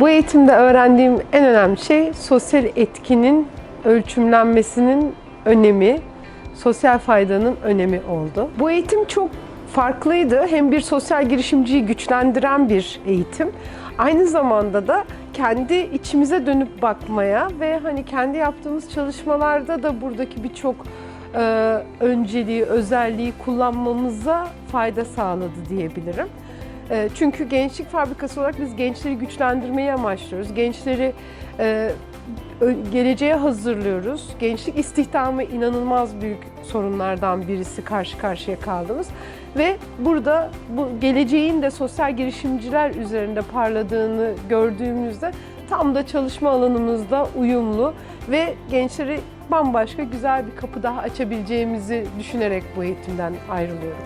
Bu eğitimde öğrendiğim en önemli şey sosyal etkinin ölçümlenmesinin önemi, sosyal faydanın önemi oldu. Bu eğitim çok farklıydı. Hem bir sosyal girişimciyi güçlendiren bir eğitim. Aynı zamanda da kendi içimize dönüp bakmaya ve hani kendi yaptığımız çalışmalarda da buradaki birçok e, önceliği, özelliği kullanmamıza fayda sağladı diyebilirim. E, Çünkü Gençlik Fabrikası olarak biz gençleri güçlendirmeyi amaçlıyoruz. Gençleri e, geleceğe hazırlıyoruz. Gençlik istihdamı inanılmaz büyük sorunlardan birisi karşı karşıya kaldığımız ve burada bu geleceğin de sosyal girişimciler üzerinde parladığını gördüğümüzde tam da çalışma alanımızda uyumlu ve gençleri bambaşka güzel bir kapı daha açabileceğimizi düşünerek bu eğitimden ayrılıyorum.